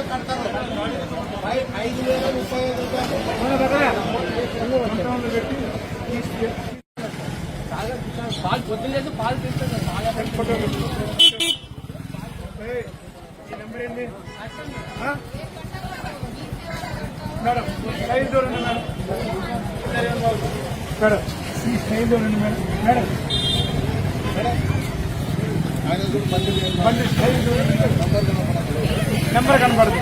వేలు కడతారు. ఐదు వేల ముప్పై ఐదు రూపాయలు పాలు పొద్దున్న లేదు పాలు ఈ నెంబర్ ఏంటి? మేడం సైజ్ చూడండి మేడం. మేడం చూడండి మేడం మేడం. నెంబర్ కనపడదు.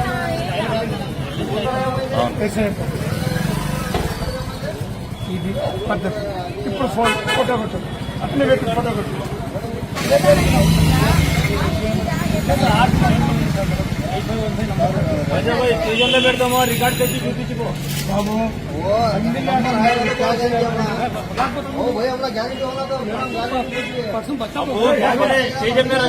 ఇది పద్ధతి. ఇప్పుడు ఫోన్ ఫోటో కొట్టు. అట్లే పెట్టి ఫోటో కొట్టు. స్టేషన్లో పెడతామో రికార్డ్ తెచ్చి చూపించుకో బాబు ओ भाई हमला गाड़ी वाला तो मैडम गाड़ी स्टेशन में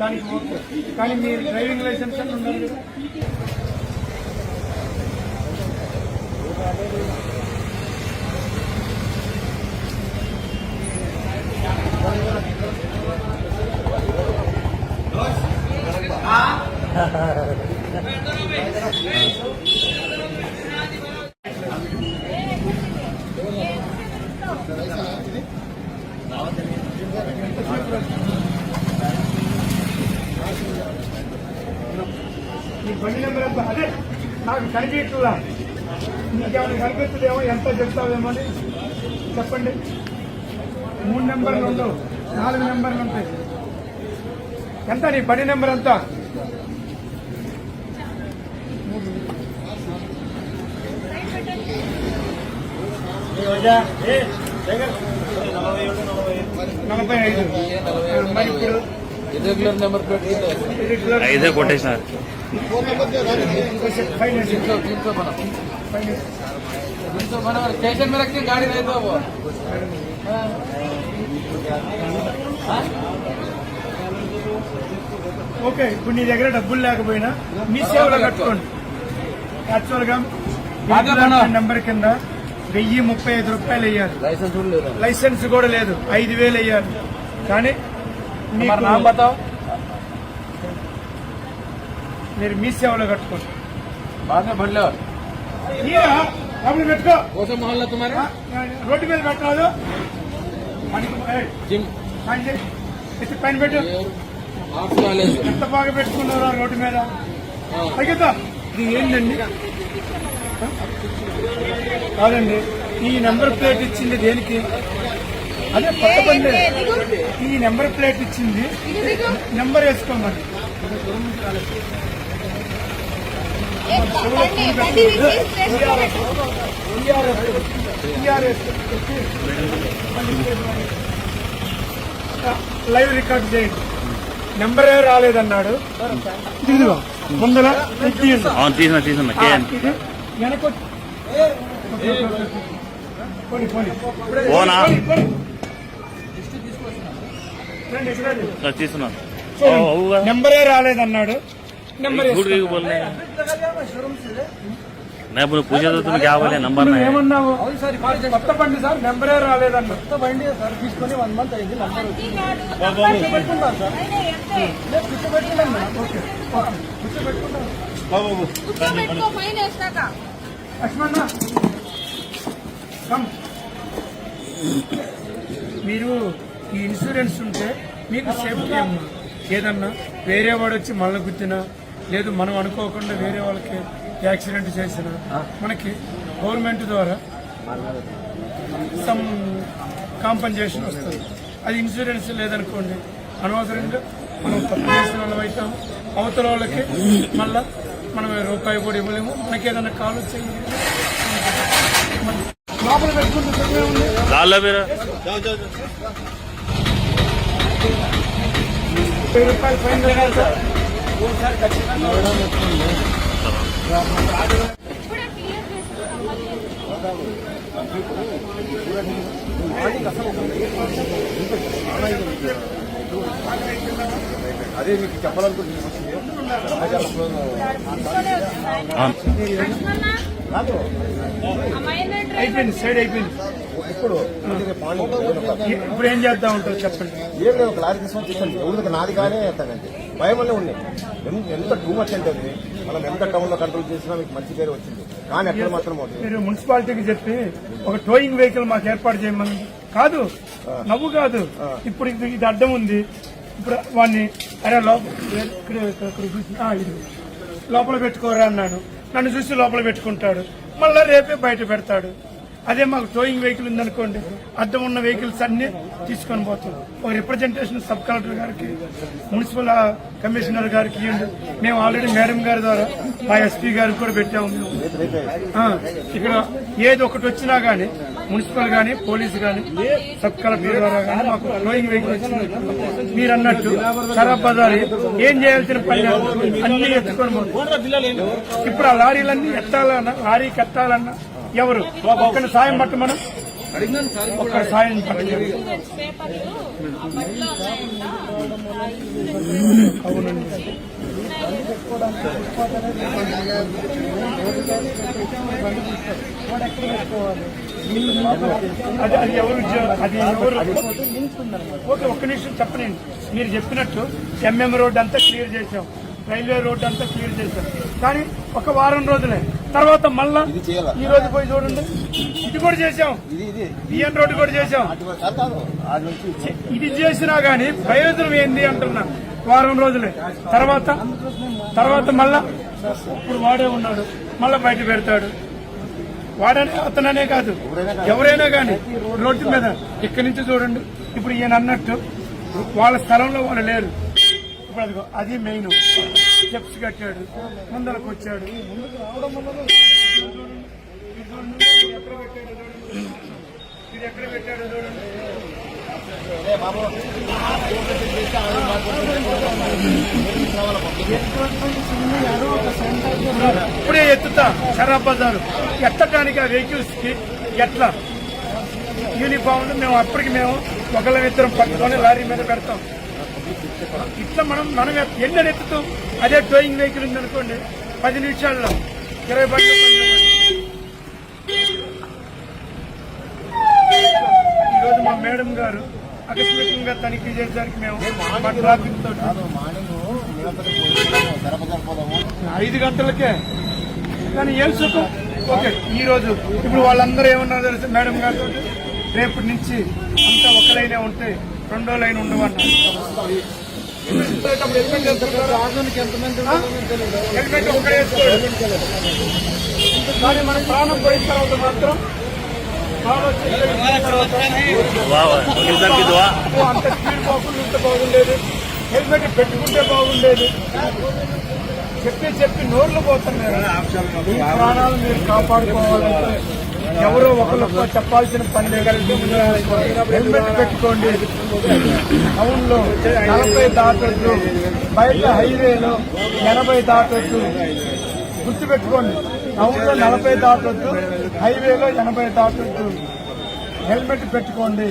దానికి ఓకే కానీ మీ డ్రైవింగ్ లైసెన్స్ అని ఉండాలి కదా బండి నెంబర్ ఎంత అదే నాకు కనిపించట్లా నీకేమైనా కనిపిస్తుందేమో ఎంత చెప్తావేమో అని చెప్పండి. మూడు నెంబర్లు ఉండవు నాలుగు నెంబర్లు ఉంటాయి ఎంత నీ బండి నెంబర్ ఎంత నలభై ఐదు మరి ఇప్పుడు ఐదే కొట్టేసినారు. ఫైన్ వేసి దీంట్లో మనం ఫైన్ వేసి దీంట్లో మనం స్టేషన్ में रखते गाड़ी नहीं तो वो ఓకే ఇప్పుడు నీ దగ్గర డబ్బులు లేకపోయినా మీ సేవలో కట్టుకోండి యాక్చువల్ గా బాగా పను. నెంబర్ కింద వెయ్యి ముప్పై ఐదు రూపాయలు వేయాలి लाइसेंस भी ले रहा లైసెన్స్ కూడా లేదు ఐదు వేలు వేయాలి కానీ మీకు हमारा नाम बताओ మీరు మీ సేవలో కట్టుకోండి. బాగా బండ్లు. పెట్టుకోసం పెట్టుకో. కోసం మహల్లో తుమారు రోడ్డు మీద పెట్టాలి ఎత్తి పైన పెట్టు. ఎంత బాగా పెట్టుకున్నారా రోడ్డు మీద? తగ్గిద్దా? ఇది ఏంటండి కాదండి ఈ నెంబర్ ప్లేట్ ఇచ్చింది దేనికి? అదే పక్క బండి. ఈ నెంబర్ ప్లేట్ ఇచ్చింది నెంబర్ వేసుకోమండి లైవ్ రికార్డ్ చేయండి. నెంబరే రాలేదన్నాడు. ఇదిగో ముందర తీసిన తీసిన పోనీ. నెంబరే రాలేదన్నాడు. ఇప్పుడు పూజ కావాలి నంబర్ ఏమన్నావు? కొత్త బండి సార్ నెంబర్ ఏ రాలేదండి కొత్త బండి సార్ తీసుకొని వన్ మంత్ అయింది నంబర్ పెట్టుకుంటాను సార్ కూర్చోబెట్టుకుంటాను మీరు ఈ ఇన్సూరెన్స్ ఉంటే మీకు సేఫ్టీ అమ్మా. ఏదన్నా వేరే వాడు వచ్చి మళ్ళీ గుర్తినా? లేదు మనం అనుకోకుండా వేరే వాళ్ళకి యాక్సిడెంట్ చేసిన మనకి గవర్నమెంట్ ద్వారా సమ్ కాంపన్సేషన్ వస్తుంది. అది ఇన్సూరెన్స్ లేదనుకోండి అనవసరంగా మనం తప్పు చేసిన వాళ్ళం అవుతాము అవతల వాళ్ళకి మళ్ళా మనం రూపాయి కూడా ఇవ్వలేము. మనకేదైనా కాల్ వచ్చేది లోపల పెట్టుకుంటే రూపాయలు వేయాలి సార్ ఇప్పుడే క్లియర్ అదే మీకు చెప్పాలనుకుంటున్నాను అయిపోయింది సైడ్ అయిపోయింది. ఇప్పుడు ఇప్పుడు ఏం చేద్దాం ఉంటారు చెప్పండి. ఏం లేదు క్లారిటీ తీసుకొని తీసుకోండి నాది కానీ ఎత్తానండి భయం అనే ఉన్నాయి. ఎంత- టూ మచ్ అంటే అది. మనం ఎంత టౌన్లో కంట్రోల్ చేసినా మీకు మంచి పేరు వచ్చింది. కానీ ఎక్కడ మాత్రం మీరు మున్సిపాలిటీకి చెప్పి ఒక టోయింగ్ వెహికల్ మాకు ఏర్పాటు చేయమని కాదు నవ్వు కాదు. ఇప్పుడు ఇది అడ్డం ఉంది. ఇప్పుడు వాడిని అరే లోపల లోపల పెట్టుకోరా అన్నాడు. నన్ను చూసి లోపల పెట్టుకుంటాడు. మళ్ళా రేపే బయట పెడతాడు. అదే మాకు టోయింగ్ వెహికల్ ఉందనుకోండి అద్దం ఉన్న వెహికల్స్ అన్ని తీసుకొని పోతాం. ఒక రిప్రజెంటేషన్ సబ్ కలెక్టర్ గారికి మున్సిపల్ కమిషనర్ uh, గారికి ఇవ్వండి. మేము ఆల్రెడీ మేడం గారి ద్వారా మా ఎస్పీ గారికి కూడా పెట్టాము. మేము ఆ, ఇక్కడ ఏది ఒకటి వచ్చినా గానీ మున్సిపల్ గానీ పోలీసు గానీ సబ్ కలెక్టర్ ద్వారా గానీ మాకు ఫ్లోయింగ్ వెహికల్ వచ్చింది. మీరు అన్నట్టు ఖరాబ్ ఏం చేయాల్సిన పని అన్ని ఎత్తుకొని ఇప్పుడు ఆ లారీలన్నీ ఎత్తాలన్నా లారీకి ఎత్తాలన్నా ఎవరు? ఒక్కరి సాయం పట్టమను ఒక్కరి సాయం పట్టలేదు అవునండి అది అది ఎవరు అది ఎవరు? ఓకే ఒక్క నిమిషం చెప్పనండి మీరు చెప్పినట్టు ఎంఎం రోడ్ అంతా క్లియర్ చేశాం. రైల్వే రోడ్ అంతా క్లియర్ చేశాం. కానీ ఒక వారం రోజులే. తర్వాత మళ్ళా? ఈ రోజు పోయి చూడండి. ఇది కూడా ఇది బిఎన్ రోడ్ కూడా నుంచి ఇది చేసినా గానీ ప్రయోజనం ఏంది అంటున్నా వారం రోజులే. తర్వాత తర్వాత మళ్ళా ఇప్పుడు వాడే ఉన్నాడు. మళ్ళా బయట పెడతాడు. వాడనే అతననే కాదు. ఎవరైనా కానీ రోడ్డు మీద. ఇక్కడి నుంచి చూడండి. ఇప్పుడు ఈయన అన్నట్టు వాళ్ళ స్థలంలో వాళ్ళు లేరు. ఇప్పుడు అది మెయిన్. స్టెప్స్ కట్టాడు ముందరకు వచ్చాడు. ముందుకు రావడం వల్ల ఇది ఎక్కడ పెట్టాడు చూడండి ఇప్పుడే ఎత్తుతా షరాబ్ బజారు. ఎత్తటానికి ఆ వెహికల్స్కి ఎట్లా? యూనిఫామ్ మేము అప్పటికి మేము ఒకళ్ళ ఇద్దరం పట్టుకొని లారీ మీద పెడతాం. ఇట్లా మనం మనం ఎన్ని ఎత్తుతాం అదే టోయింగ్ వెహికల్ ఉందనుకోండి పది నిమిషాల్లో ఇరవై బండ్లు ఈరోజు మా మేడం గారు ఆకస్మికంగా తనిఖీ చేసేసరికి మేము మా ట్రాఫిక్ ఐదు గంటలకే. కానీ ఏం సుఖం? ఓకే ఈ రోజు ఇప్పుడు వాళ్ళందరూ ఏమన్నారు తెలుసు? మేడం గారితో రేపటి నుంచి అంతా ఒక లైనే ఉంటే రెండో లైన్ ఉండవన్నారు? హెల్మెట్ ఒక్కడే వేసుకోడు. కానీ మన ప్రాణం పోయిన తర్వాత మాత్రం ప్రాణం వచ్చేసిన తర్వాత అంత స్పీడ్ పోకుండా ఉంటే బాగుండేది హెల్మెట్ పెట్టుకుంటే బాగుండేది చెప్పి చెప్పి నోర్లు పోతున్నారు మీ ప్రాణాలు మీరు కాపాడుకోవాలంటే ఎవరో ఒకరు చెప్పాల్సిన పని లేదు. హెల్మెట్ పెట్టుకోండి. టౌన్లో నలభై దాటొద్దు బయట హైవేలో ఎనభై దాటొద్దు గుర్తుపెట్టుకోండి టౌన్లో నలభై దాటొద్దు హైవేలో ఎనభై దాటొద్దు హెల్మెట్ పెట్టుకోండి.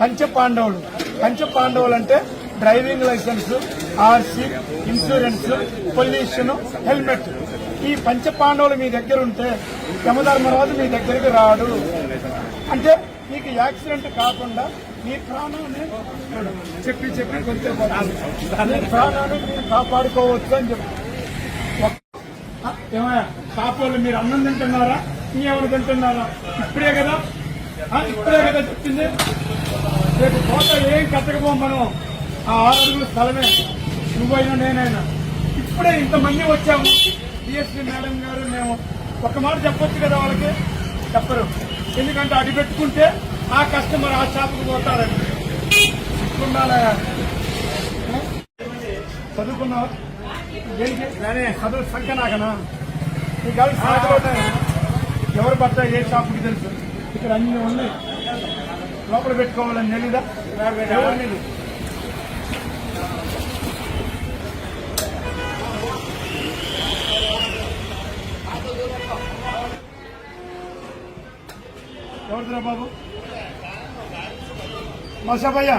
పంచ పాండవులు పంచ పాండవులు అంటే driving licence RC insurance pollution helmet. ఈ పంచపాండవులు మీ దగ్గర ఉంటే యమధర్మరాజు మీ దగ్గరికి రాడు. అంటే మీకు యాక్సిడెంట్ కాకుండా మీ ప్రాణాన్ని చెప్పి చెప్పి కొంచెం మీ ప్రాణాన్ని మీరు కాపాడుకోవచ్చు అని చెప్పి. ఆ, ఏమయ్యా మీరు అన్నం తింటున్నారా? ఇంకెవరు తింటున్నారా? ఇప్పుడే కదా? ఇప్పుడే కదా చెప్పింది. రేపు కోట ఏం కట్టకపోం మనం? ఆ ఆరు అడుగుల స్థలమే. నువ్వైనా నేనైనా. ఇప్పుడే ఇంతమంది వచ్చాము. డిఎస్పీ మేడం గారు మేము ఒక మాట చెప్పొచ్చు కదా వాళ్ళకి? చెప్పరు. ఎందుకంటే అడి పెట్టుకుంటే ఆ కస్టమర్ ఆ షాపుకి పోతారని. ఉండాలా చదువుకున్నావు? చదువు సంఖ్య నాకనా ఎవరు భర్త ఏ షాపుకి తెలుసు? ఇక్కడ అన్ని ఉన్నాయి. లోపల పెట్టుకోవాలని తెలీదా? ఎవరు తెలీదు. ఎవరిదిరా బాబు మసాబయ్య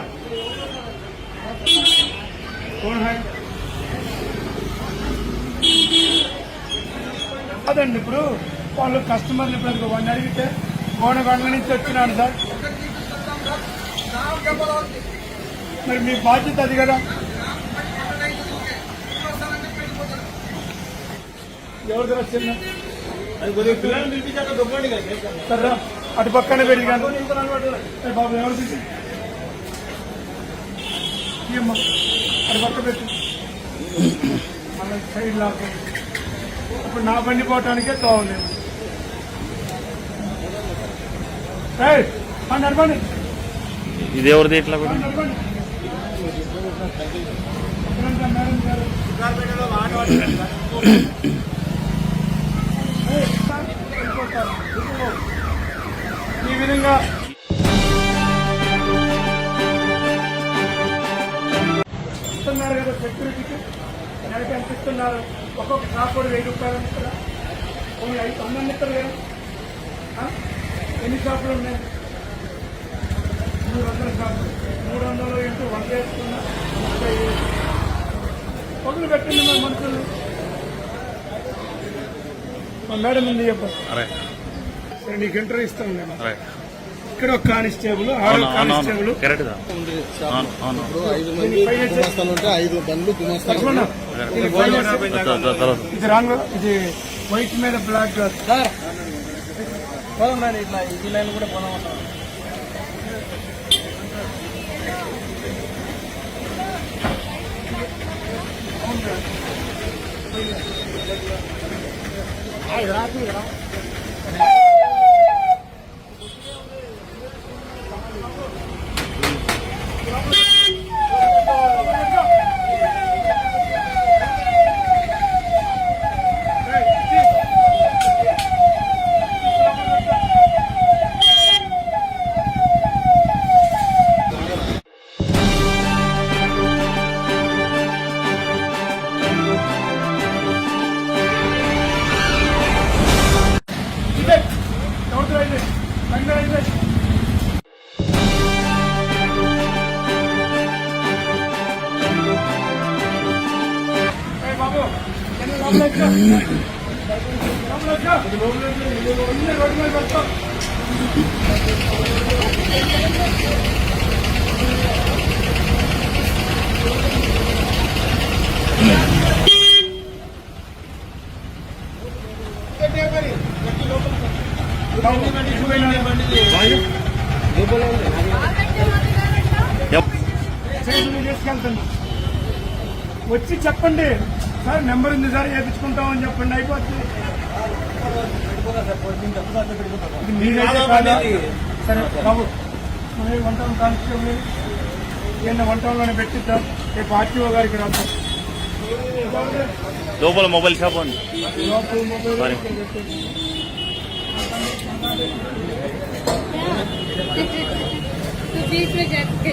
कौन है అదండి ఇప్పుడు వాళ్ళు కస్టమర్లు ఇప్పుడు వాడిని అడిగితే కోనగొండ నుంచి వచ్చినాను సార్ మరి మీ బాధ్యత అది కదా ఎవరి దగ్గర వచ్చిందా అది కొద్దిగా పిల్లల్ని పిలిపించాక దొబ్బండి కదా చేస్తాను. సరే అటు పక్కన పెరిగి బాబు ఎవరు ఇయ్యమ్మా అటు పక్క పెట్టు. మళ్ళీ సైడ్ లాక్ ఇప్పుడు నా బండి పోవటానికే తోవలేదు. ఏయ్, ఆ నడవండి ఇది ఎవరిది ఇట్లా కూడా? ఆ ఈ విధంగా ఇస్తున్నారు కదా సెక్యూరిటీకి నెలకి ఎంత ఇస్తున్నారు? ఒక్కొక్క షాప్ కూడా వెయ్యి రూపాయలు ఇస్తారా కొన్ని ఐదు వందలు ఇస్తారు కదా. ఎన్ని షాపులు ఉన్నాయి? మూడు వందల షాపులు. మూడు వందలు ఇంటూ వంద వేసుకున్నా నలభై వేలు. పెట్టండి మా మనుషులు మా మేడం ఉంది చెప్పారు నీకు ఇంటర్వ్యూ ఇస్తాను నేను ఇక్కడ ఒక కానిస్టేబుల్ ఆరో కానిస్టేబుల్. ఐదు బండ్లు ఇది రాంగ్ ఇది వైట్ మీద బ్లాక్ పోదాం ఇట్లా ఈ లైన్ కూడా పోదాం అంటారు. చెప్పండి సార్ నెంబర్ ఉంది సార్ వేయించుకుంటామని చెప్పండి అయిపోతుంది ఇది మీదైతే కాదా? సరే బాబు మన వంట కానిస్టేబుల్ ఏమన్నా వంటలోనే పెట్టిద్దాం రేపు ఆర్టీఓ గారికి రాద్దాం లోపల మొబైల్ షాప్ ఉంది లోపల మొబైల్ మరి. तो बीच में जाके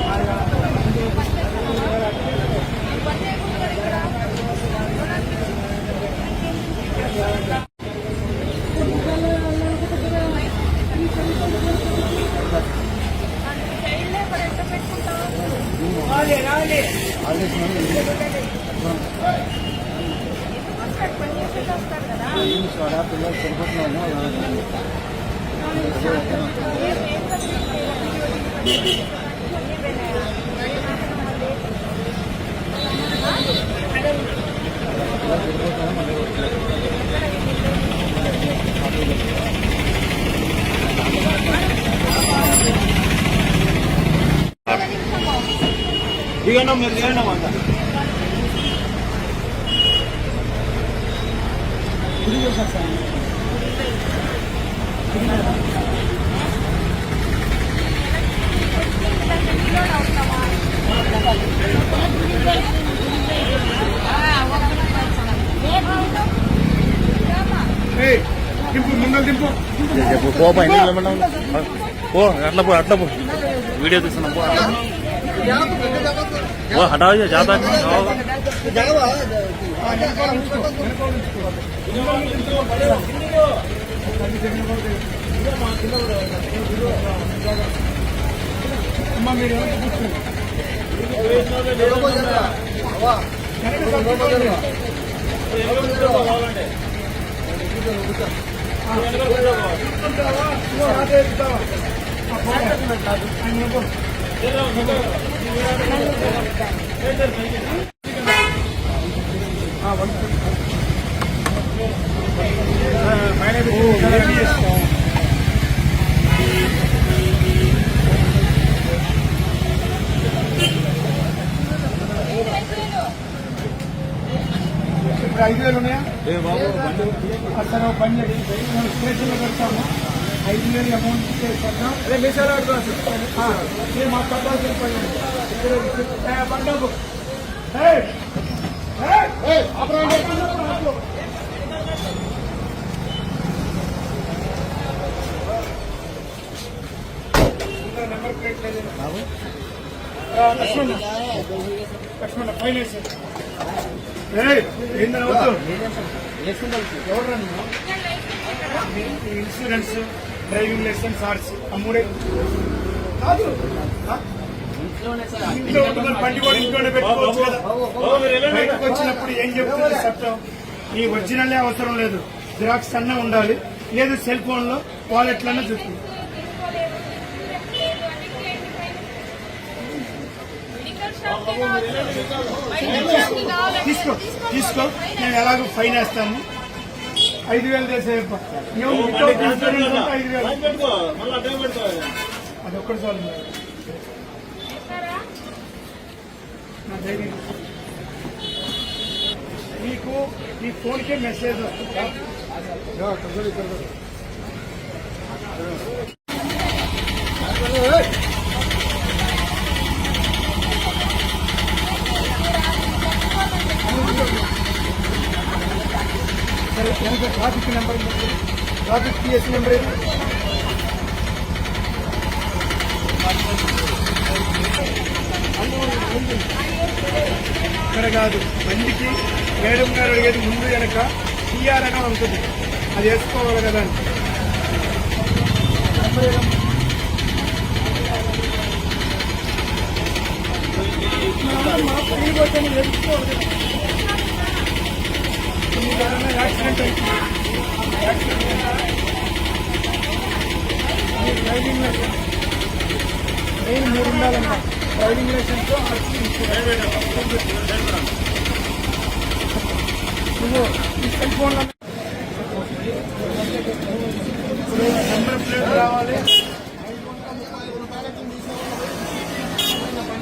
న్యాయస్థ కదా పిల్లలు చనిపోతున్నాము దిగండి మీరు దిగండి దింపు చెప్పు పో పైన నిలబడ్డావు. పో అట్లా పో అట్లా పో. వీడియో తీస్తున్నాం పో. ఓ హటావు జాతా అమ్మ మీరు ఎవరికి కూర్చోండి. ఐదు వేలు ఉన్నాయా? అసలు పని. మనం స్టేషన్లో పెడతాము. ఐదు వేలు అమౌంట్ అదే మీ సార్ మీరు మా కట్టాల్సిన పని. ఇంకా నెంబర్ ప్లేట్ లేదు లక్ష్మణ్ లక్ష్మణ్ ఫైన్ వేసి. వద్దు ఎవరు ఇన్సూరెన్స్ డ్రైవింగ్ లైసెన్స్ ఆర్సీ. అమ్ముడే. కాదు? ఇంట్లో ఉంటున్న బండి కూడా ఇంట్లోనే పెట్టుకోవచ్చు కదా. బయటకు వచ్చినప్పుడు ఏం చెప్తుంది చట్టం ఈ ఒరిజినల్ అవసరం లేదు. జిరాక్స్ అన్న ఉండాలి. లేదు సెల్ ఫోన్లో చూస్తుంది షాప్కి కావాలంటే తీసుకో తీసుకో. నేను ఎలాగో ఫైన్ వేస్తాను ఐదు వేలు చేసే వితౌట్ ఇన్సూరెన్స్ అంటే ఐదు వేలు. పెట్టుకో మళ్ళీ అడ్డం పెట్టుకో అది ఒక్కటి చాలు. మేడం. చేస్తారా? నా ధైర్యం. మీకు ఈ ఫోన్కే మెసేజ్ వస్తుందా. Traffic number traffic PS number ఇక్కడ కాదు బండికి మేడం గారు అడిగేది ముందు వెనక టీఆర్ అని ఉంటుంది అది వేసుకోవాలి కదా అని. మా పైకి వచ్చాను, వేసుకోవాలి కదా. మీకు ఏదైనా యాక్సిడెంట్ అయితే యాక్సిడెంట్ అయితే మీ డ్రైవింగ్ లైసెన్స్ మెయిన్ మూడు ఉండాలన్నా డ్రైవింగ్ లైసెన్స్ నువ్వు ఈ సెల్ ఫోన్ నెంబర్ ప్లేట్ రావాలి